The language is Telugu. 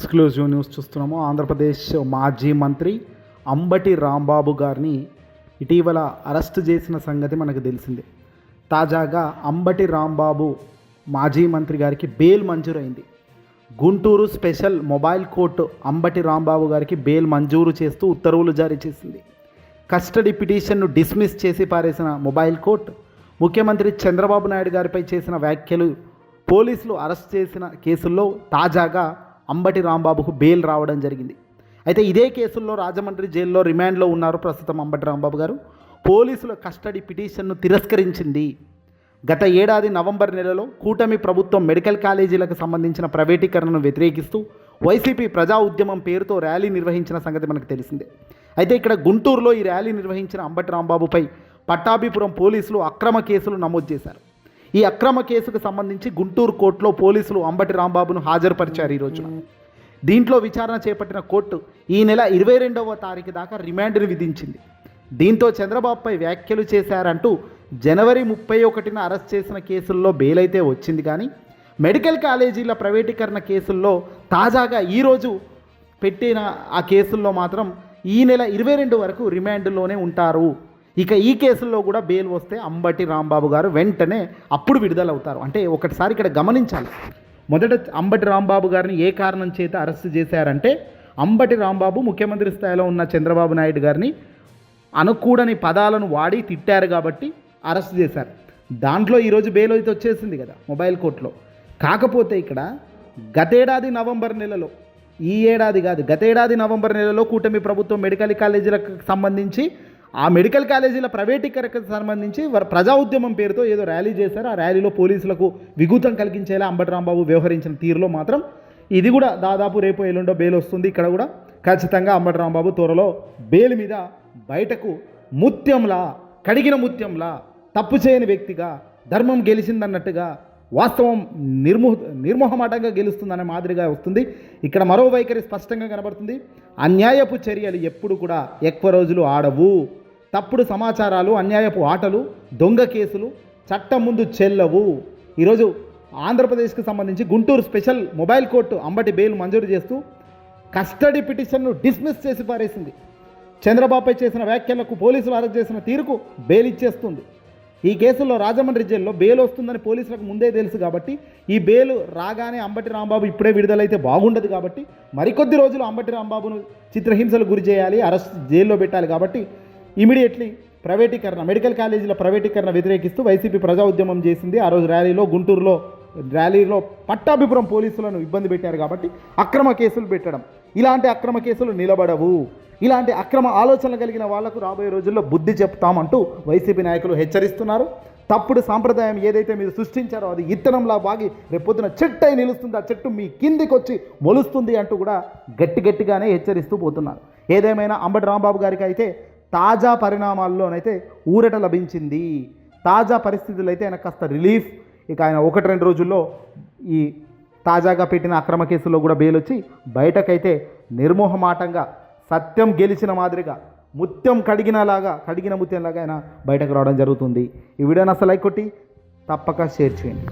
ఎక్స్క్లూజివ్ న్యూస్ చూస్తున్నాము. ఆంధ్రప్రదేశ్ మాజీ మంత్రి అంబటి రాంబాబు గారిని ఇటీవల అరెస్టు చేసిన సంగతి మనకు తెలిసిందే. తాజాగా అంబటి రాంబాబు మాజీ మంత్రి గారికి bail మంజూరైంది. Guntur special mobile court Ambati Rambabu గారికి బెయిల్ మంజూరు చేస్తూ ఉత్తర్వులు జారీ చేసింది. కస్టడీ పిటిషన్ను డిస్మిస్ చేసి పారేసిన మొబైల్ కోర్టు ముఖ్యమంత్రి చంద్రబాబు నాయుడు గారిపై చేసిన వ్యాఖ్యలు పోలీసులు అరెస్ట్ చేసిన కేసుల్లో తాజాగా అంబటి రాంబాబుకు బెయిల్ రావడం జరిగింది. అయితే ఇదే కేసుల్లో రాజమండ్రి జైల్లో రిమాండ్లో ఉన్నారు ప్రస్తుతం అంబటి రాంబాబు గారు. పోలీసుల కస్టడీ పిటిషన్ను తిరస్కరించింది. గత ఏడాది నవంబర్ నెలలో కూటమి ప్రభుత్వం మెడికల్ కాలేజీలకు సంబంధించిన ప్రైవేటీకరణను వ్యతిరేకిస్తూ వైసీపీ ప్రజా ఉద్యమం పేరుతో ర్యాలీ నిర్వహించిన సంగతి మనకు తెలిసిందే. అయితే ఇక్కడ గుంటూరులో ఈ ర్యాలీ నిర్వహించిన అంబటి రాంబాబుపై పట్టాభిపురం పోలీసులు అక్రమ కేసులు నమోదు చేశారు. ఈ అక్రమ కేసుకు సంబంధించి గుంటూరు కోర్టులో పోలీసులు అంబటి రాంబాబును హాజరుపరిచారు ఈ రోజున. దీంట్లో విచారణ చేపట్టిన కోర్టు ఈ నెల ఇరవై రెండవ తారీఖు దాకా రిమాండ్ను విధించింది. దీంతో చంద్రబాబుపై వ్యాఖ్యలు చేశారంటూ జనవరి ముప్పై ఒకటిన అరెస్ట్ చేసిన కేసుల్లో బెయిల్ అయితే వచ్చింది కానీ మెడికల్ కాలేజీల ప్రైవేటీకరణ కేసుల్లో తాజాగా ఈరోజు పెట్టిన ఆ కేసుల్లో మాత్రం ఈ నెల ఇరవై రెండు వరకు రిమాండ్లోనే ఉంటారు. ఇక ఈ కేసుల్లో కూడా బెయిల్ వస్తే అంబటి రాంబాబు గారు వెంటనే అప్పుడు విడుదలవుతారు. అంటే ఒకటిసారి ఇక్కడ గమనించాలి. మొదట అంబటి రాంబాబు గారిని ఏ కారణం చేత అరెస్ట్ చేశారంటే అంబటి రాంబాబు ముఖ్యమంత్రి స్థాయిలో ఉన్న చంద్రబాబు నాయుడు గారిని అనుకూడని పదాలను వాడి తిట్టారు కాబట్టి అరెస్ట్ చేశారు. దాంట్లో ఈరోజు బెయిల్ అయితే వచ్చేసింది కదా మొబైల్ కోర్టులో. కాకపోతే ఇక్కడ గతేడాది నవంబర్ నెలలో ఈ ఏడాది కాదు గతేడాది నవంబర్ నెలలో కూటమి ప్రభుత్వం మెడికల్ కాలేజీలకు సంబంధించి ఆ మెడికల్ కాలేజీల ప్రైవేటీకరణకు సంబంధించి ప్రజా ఉద్యమం పేరుతో ఏదో ర్యాలీ చేశారు. ఆ ర్యాలీలో పోలీసులకు విఘూతం కలిగించేలా అంబటి రాంబాబు వ్యవహరించిన తీరులో మాత్రం ఇది కూడా దాదాపు రేపు ఎల్లుండో బెయిల్ వస్తుంది. ఇక్కడ కూడా ఖచ్చితంగా అంబటి రాంబాబు త్వరలో బెయిల్ మీద బయటకు ముత్యంలా కడిగిన ముత్యంలా తప్పు చేయని వ్యక్తిగా ధర్మం గెలిచిందన్నట్టుగా వాస్తవం నిర్మోహ నిర్మోహమాటంగా గెలుస్తుందనే మాదిరిగా వస్తుంది. ఇక్కడ మరో వైఖరి స్పష్టంగా కనబడుతుంది. అన్యాయపు చర్యలు ఎప్పుడు కూడా ఎక్కువ రోజులు ఆడవు. తప్పుడు సమాచారాలు అన్యాయపు ఆటలు దొంగ కేసులు చట్టం ముందు చెల్లవు. ఈరోజు ఆంధ్రప్రదేశ్కి సంబంధించి Guntur special mobile court Ambati bail మంజూరు చేస్తూ కస్టడీ పిటిషన్ను డిస్మిస్ చేసి పారేసింది. చంద్రబాబుపై చేసిన వ్యాఖ్యలకు పోలీసులు అరెస్ట్ చేసిన తీరుకు బెయిల్ ఇచ్చేస్తుంది. ఈ కేసులో రాజమండ్రి జైల్లో బెయిల్ వస్తుందని పోలీసులకు ముందే తెలుసు కాబట్టి ఈ బెయిల్ రాగానే అంబటి రాంబాబు ఇప్పుడే విడుదలైతే బాగుండదు కాబట్టి మరికొద్ది రోజులు అంబటి రాంబాబును చిత్రహింసలు గురి చేయాలి అరెస్ట్ జైల్లో పెట్టాలి కాబట్టి ఇమీడియట్లీ ప్రైవేటీకరణ మెడికల్ కాలేజీల ప్రైవేటీకరణ వ్యతిరేకిస్తూ వైసీపీ ప్రజా ఉద్యమం చేసింది. ఆ రోజు ర్యాలీలో గుంటూరులో ర్యాలీలో పట్టాభిపురం పోలీసులను ఇబ్బంది పెట్టారు కాబట్టి అక్రమ కేసులు పెట్టడం. ఇలాంటి అక్రమ కేసులు నిలబడవు. ఇలాంటి అక్రమ ఆలోచనలు కలిగిన వాళ్ళకు రాబోయే రోజుల్లో బుద్ధి చెప్తామంటూ వైసీపీ నాయకులు హెచ్చరిస్తున్నారు. తప్పుడు సాంప్రదాయం ఏదైతే మీరు సృష్టించారో అది ఇత్తనంలా బాగి రేపొద్దున చెట్టు అయి నిలుస్తుంది. ఆ చెట్టు మీ కిందికి వచ్చి మొలుస్తుంది అంటూ కూడా గట్టి గట్టిగానే హెచ్చరిస్తూ పోతున్నారు. ఏదేమైనా అంబటి రాంబాబు గారికి అయితే తాజా పరిణామాల్లోనైతే ఊరట లభించింది. తాజా పరిస్థితులు అయితే ఆయన కాస్త రిలీఫ్. ఇక ఆయన ఒకటి రెండు రోజుల్లో ఈ తాజాగా పెట్టిన అక్రమ కేసులో కూడా బెయిల్ వచ్చి బయటకైతే నిర్మోహమాటంగా సత్యం గెలిచిన మాదిరిగా ముత్యం కడిగినలాగా కడిగిన ముత్యంలాగా ఆయన బయటకు రావడం జరుగుతుంది. ఈ వీడియోని అసలు లైక్ కొట్టి తప్పక షేర్ చేయండి.